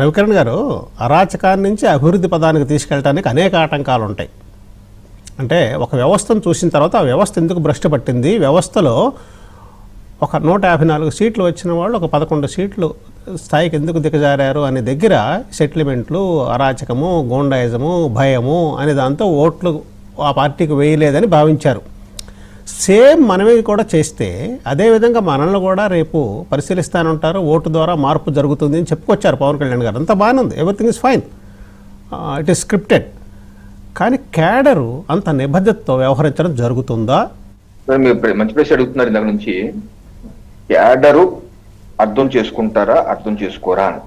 రవికిరణ్ గారు అరాచకాన్ని నుంచి అభివృద్ధి పదానికి తీసుకెళ్ళడానికి అనేక ఆటంకాలు ఉంటాయి అంటే ఒక వ్యవస్థను చూసిన తర్వాత ఆ వ్యవస్థ ఎందుకు భ్రష్టు పట్టింది? వ్యవస్థలో ఒక నూట యాభై నాలుగు సీట్లు వచ్చిన వాళ్ళు ఒక పదకొండు సీట్లు స్థాయికి ఎందుకు దిగజారారు అనే దగ్గర సెటిల్మెంట్లు అరాచకము గోండాయిజము భయము అనే దాంతో ఓట్లు ఆ పార్టీకి వేయలేదని భావించారు. సేమ్ మనమే కూడా చేస్తే అదేవిధంగా మనల్ని కూడా రేపు పరిశీలిస్తానంటారు ఓటు ద్వారా మార్పు జరుగుతుంది అని చెప్పుకొచ్చారు పవన్ కళ్యాణ్ గారు. అంతా బాగానే ఉంది everything is fine it is scripted కానీ క్యాడరు అంత నిబద్ధతతో వ్యవహరించడం జరుగుతుందా? మంచి ప్రశ్న అడుగుతున్నారు ఇందాక నుంచి. క్యాడరు అర్థం చేసుకుంటారా అర్థం చేసుకోరా అని.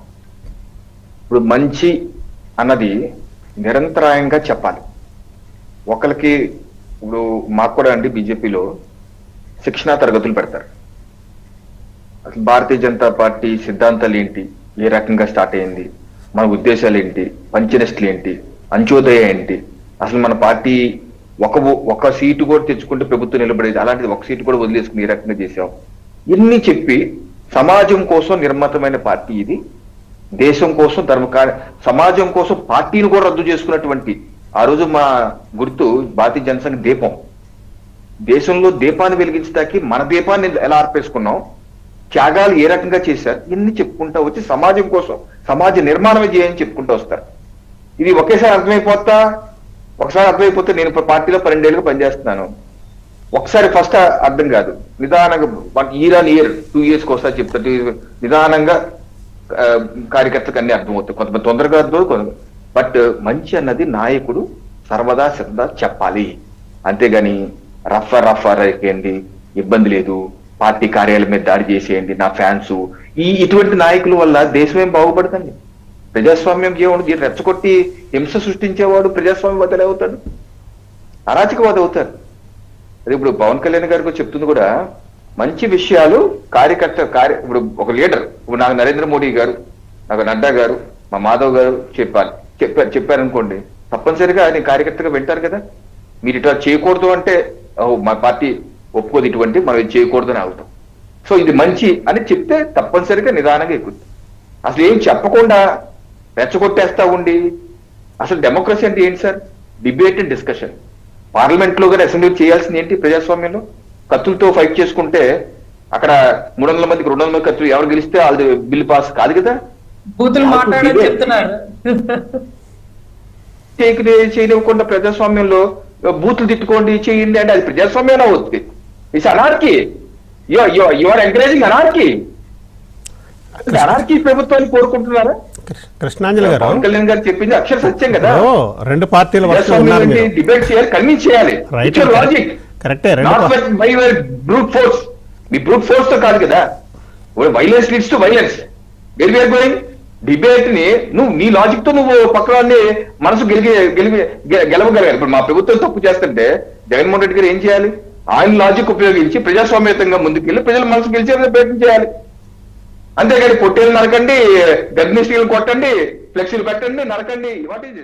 ఇప్పుడు మంచి అన్నది నిరంతరాయంగా చెప్పాలి. ఒకరికి ఇప్పుడు మాకు కూడా అండి బీజేపీలో శిక్షణా తరగతులు పెడతారు. అసలు భారతీయ జనతా పార్టీ సిద్ధాంతాలు ఏంటి? ఏ రకంగా స్టార్ట్ అయింది? మన ఉద్దేశాలు ఏంటి? పంచనెస్ట్లు ఏంటి? అంత్యోదయ ఏంటి? అసలు మన పార్టీ ఒక ఒక సీటు కూడా తెచ్చుకుంటే ప్రభుత్వం నిలబడేది అలాంటిది ఒక సీటు కూడా వదిలేసుకుని ఏ రకంగా చేసాం? ఇన్ని చెప్పి సమాజం కోసం నిర్మతమైన పార్టీ ఇది. దేశం కోసం ధర్మ సమాజం కోసం పార్టీని కూడా రద్దు చేసుకున్నటువంటి ఆ రోజు మా గుర్తు భారతీయ జనసంఘ దీపం. దేశంలో దీపాన్ని వెలిగించడానికి మన దీపాన్ని ఎలా ఆర్పేసుకున్నాం? త్యాగాలు ఏ రకంగా చేశారు? ఇన్ని చెప్పుకుంటా వచ్చి సమాజం కోసం సమాజ నిర్మాణమే చేయని చెప్పుకుంటూ వస్తారు. ఇది ఒకేసారి అర్థమైపోతా? ఒకసారి అర్థమైపోతే నేను పార్టీలో పన్నెండేళ్ళుగా పనిచేస్తున్నాను. ఒకసారి ఫస్ట్ అర్థం కాదు. నిదానంగా year on year two years ఒకసారి చెప్తారు. నిదానంగా కార్యకర్తకు కార్యకర్తలకు అన్ని అర్థమవుతాయి. కొంతమంది తొందరగా అర్థం బట్ మంచి అన్నది నాయకుడు సర్వదా శ్రద్ధ చెప్పాలి. అంతేగాని రఫ్ రఫ్ అయిపోయింది ఇబ్బంది లేదు. పార్టీ కార్యాలయం మీద దాడి చేసేయండి నా ఫ్యాన్స్. ఈ ఇటువంటి నాయకుల వల్ల దేశం ఏం బాగుపడుతుంది ప్రజాస్వామ్యం ఏముంది? రెచ్చగొట్టి హింస సృష్టించేవాడు ప్రజాస్వామ్యవాదులు అవుతాడు. అరాచకవాది అవుతారు. అది ఇప్పుడు పవన్ కళ్యాణ్ గారికి చెప్తుంది కూడా మంచి విషయాలు కార్యకర్త కార్య ఇప్పుడు ఒక లీడర్ ఇప్పుడు నాకు నరేంద్ర మోడీ గారు నాకు నడ్డా గారు మా మాధవ్ గారు చెప్పాలి. చెప్పారు చెప్పారనుకోండి. తప్పనిసరిగా ఆయన కార్యకర్తగా వింటారు కదా. మీరు ఇట్లా చేయకూడదు అంటే మా పార్టీ ఒప్పుకోదు ఇటువంటి మనం ఇది చేయకూడదు అని అవుతాం సో ఇది మంచి అని చెప్తే తప్పనిసరిగా నిదానంగా ఎక్కుద్ది అసలు ఏం చెప్పకుండా రెచ్చగొట్టేస్తా ఉండి అసలు డెమోక్రసీ అంటే ఏంటి సార్? డిబేట్ అండ్ డిస్కషన్ పార్లమెంట్లో కానీ అసెంబ్లీ చేయాల్సింది ఏంటి ప్రజాస్వామ్యంలో? కత్తులతో ఫైట్ చేసుకుంటే అక్కడ మూడు వందల మందికి రెండు వందల మంది కత్తులు ఎవరు గెలిస్తే వాళ్ళది బిల్ పాస్ కాదు కదా? బూతులు మాట్లాడని చెప్తున్నారు. టేక్ చేయనివ్వకుండా ప్రజాస్వామ్యంలో బూతులు తిట్టుకోండి చేయండి అంటే అది ప్రజాస్వామ్యం అవుతుంది. It's anarchy your encouraging anarchy anarchy ప్రభుత్వాన్ని కోరుకుంటున్నారా? కృష్ణాంజలి గారు పవన్ కళ్యాణ్ గారు చెప్పింది అక్షర సత్యం కదా. రెండు పార్టీల డిబేట్ చేయాలి కన్విన్స్ చేయాలి. లాజిక్ కరెక్టే బై బ్రూట్ ఫోర్స్ మీ బ్రూట్ ఫోర్స్తో కాదు కదా. Violence leads to violence very where going డిబేట్ని నువ్వు నీ లాజిక్తో నువ్వు పక్కన మనసు గెలిగి గెలిగి గెలవగలగాలి. ఇప్పుడు మా ప్రభుత్వం తప్పు చేస్తుంటే జగన్మోహన్ రెడ్డి గారు ఏం చేయాలి? ఆయన లాజిక్ ఉపయోగించి ప్రజాస్వామ్యతంగా ముందుకెళ్ళి ప్రజల మనసు గెలిచే ప్రయత్నం చేయాలి. అంతేగాని పొట్టేలు నరకండి గర్భిణీ స్త్రీలు కొట్టండి ఫ్లెక్సీలు పెట్టండి నరకండి. What is